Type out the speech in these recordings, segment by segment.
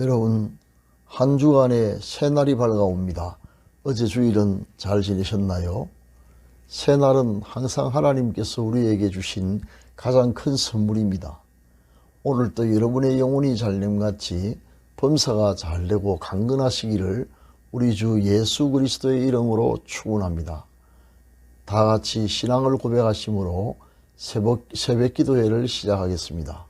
여러분, 한 주간의 새날이 밝아옵니다. 어제 주일은 잘 지내셨나요? 새날은 항상 하나님께서 우리에게 주신 가장 큰 선물입니다. 오늘도 여러분의 영혼이 잘됨같이 범사가 잘되고 강건하시기를 우리 주 예수 그리스도의 이름으로 축원합니다. 다 같이 신앙을 고백하심으로 새벽, 새벽 기도회를 시작하겠습니다.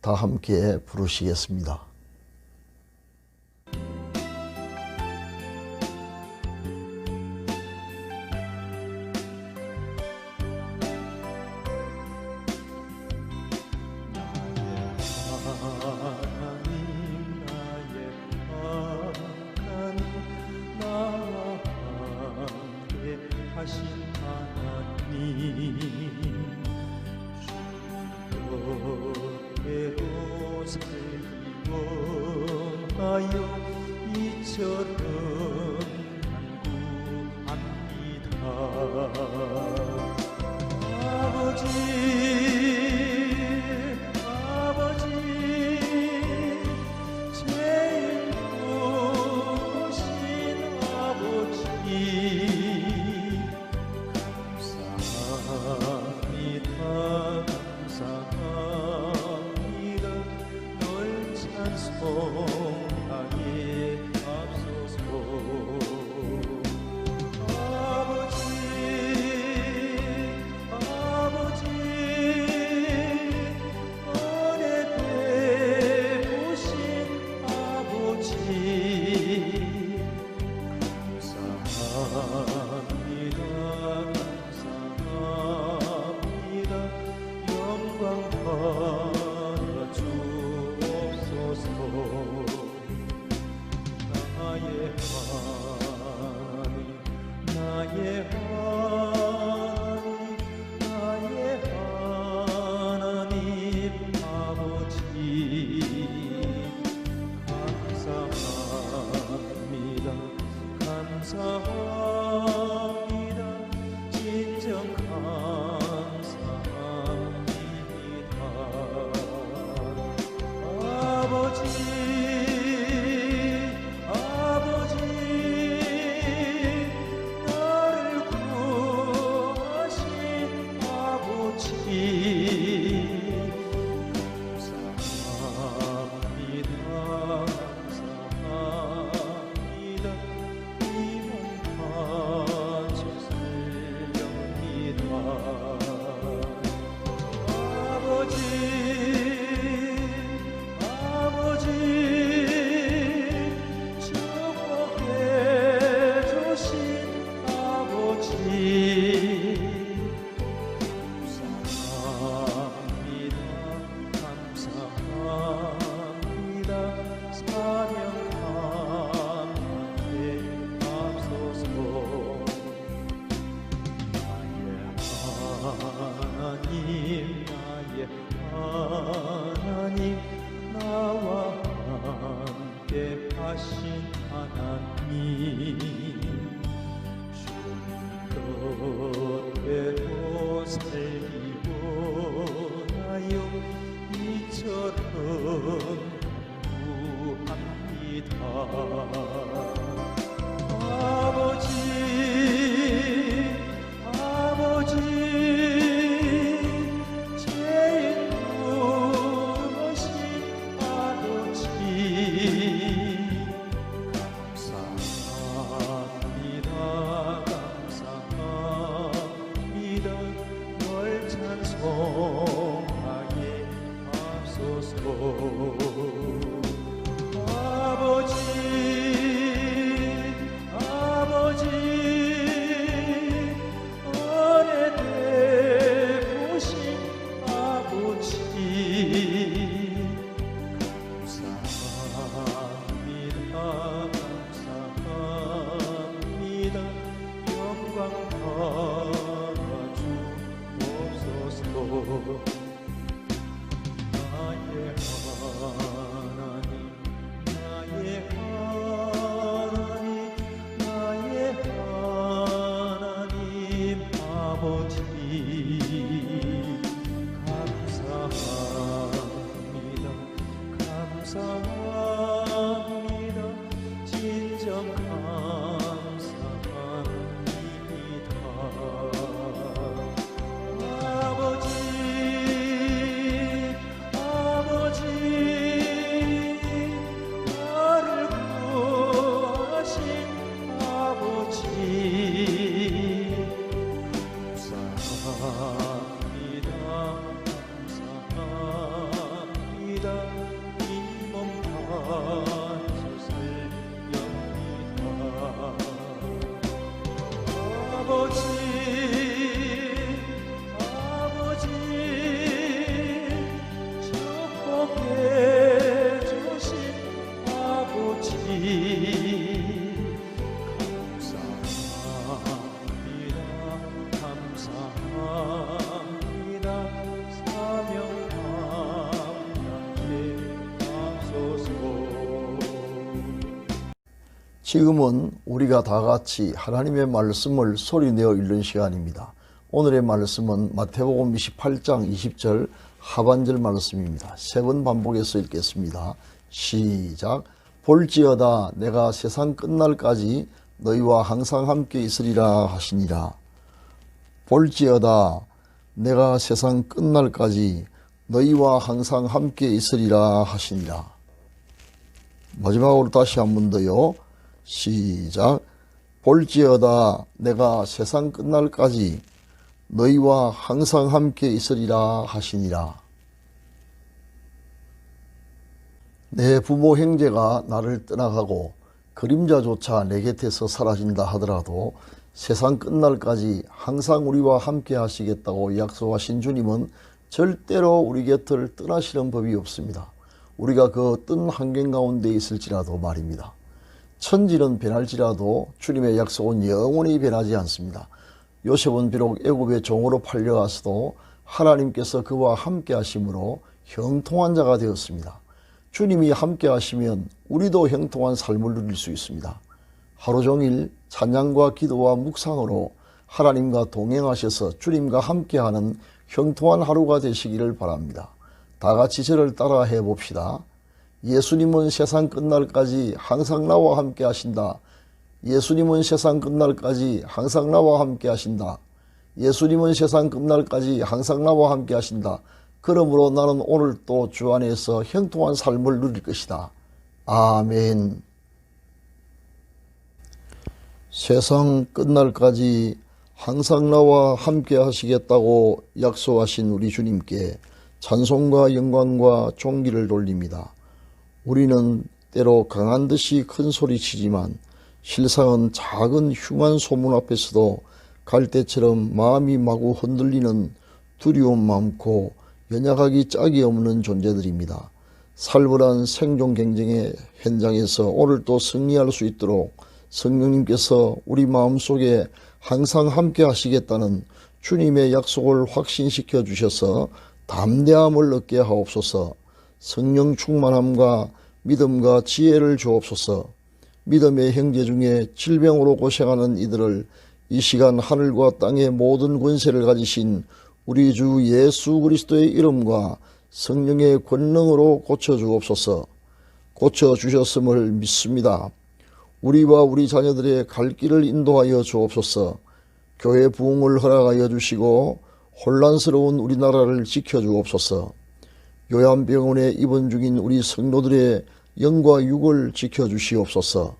다 함께 부르시겠습니다. 감 하 주 지금은 우리가 다 같이 하나님의 말씀을 소리내어 읽는 시간입니다. 오늘의 말씀은 마태복음 28장 20절 하반절 말씀입니다. 세 번 반복해서 읽겠습니다. 시작. 볼지어다 내가 세상 끝날까지 너희와 항상 함께 있으리라 하시니라. 볼지어다 내가 세상 끝날까지 너희와 항상 함께 있으리라 하시니라. 마지막으로 다시 한 번 더요. 시작. 볼지어다 내가 세상 끝날까지 너희와 항상 함께 있으리라 하시니라. 내 부모 형제가 나를 떠나가고 그림자조차 내 곁에서 사라진다 하더라도 세상 끝날까지 항상 우리와 함께 하시겠다고 약속하신 주님은 절대로 우리 곁을 떠나시는 법이 없습니다. 우리가 그 뜬 환경 가운데 있을지라도 말입니다. 천지는 변할지라도 주님의 약속은 영원히 변하지 않습니다. 요셉은 비록 애굽의 종으로 팔려가서도 하나님께서 그와 함께 하심으로 형통한 자가 되었습니다. 주님이 함께 하시면 우리도 형통한 삶을 누릴 수 있습니다. 하루 종일 찬양과 기도와 묵상으로 하나님과 동행하셔서 주님과 함께하는 형통한 하루가 되시기를 바랍니다. 다 같이 저를 따라 해봅시다. 예수님은 세상 끝날까지 항상 나와 함께 하신다. 예수님은 세상 끝날까지 항상 나와 함께 하신다. 예수님은 세상 끝날까지 항상 나와 함께 하신다. 그러므로 나는 오늘 또주 안에서 형통한 삶을 누릴 것이다. 아멘. 세상 끝날까지 항상 나와 함께 하시겠다고 약속하신 우리 주님께 찬송과 영광과 존귀를 돌립니다. 우리는 때로 강한 듯이 큰 소리치지만 실상은 작은 흉한 소문 앞에서도 갈대처럼 마음이 마구 흔들리는 두려움 많고 연약하기 짝이 없는 존재들입니다. 살벌한 생존 경쟁의 현장에서 오늘도 승리할 수 있도록 성령님께서 우리 마음속에 항상 함께 하시겠다는 주님의 약속을 확신시켜 주셔서 담대함을 얻게 하옵소서 성령 충만함과 믿음과 지혜를 주옵소서. 믿음의 형제 중에 질병으로 고생하는 이들을 이 시간 하늘과 땅의 모든 권세를 가지신 우리 주 예수 그리스도의 이름과 성령의 권능으로 고쳐주옵소서. 고쳐주셨음을 믿습니다. 우리와 우리 자녀들의 갈 길을 인도하여 주옵소서. 교회 부흥을 허락하여 주시고 혼란스러운 우리나라를 지켜주옵소서. 요양병원에 입원 중인 우리 성도들의 영과 육을 지켜주시옵소서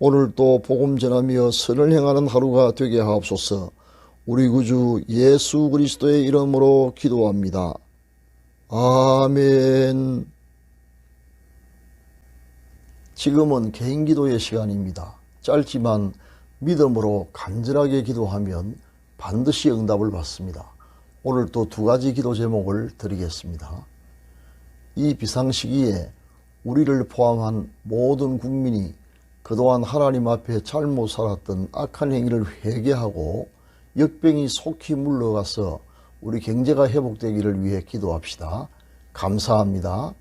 오늘 또 복음 전하며 선을 행하는 하루가 되게 하옵소서 우리 구주 예수 그리스도의 이름으로 기도합니다. 아멘. 지금은 개인 기도의 시간입니다. 짧지만 믿음으로 간절하게 기도하면 반드시 응답을 받습니다. 오늘 또 두 가지 기도 제목을 드리겠습니다. 이 비상시기에 우리를 포함한 모든 국민이 그동안 하나님 앞에 잘못 살았던 악한 행위를 회개하고 역병이 속히 물러가서 우리 경제가 회복되기를 위해 기도합시다. 감사합니다.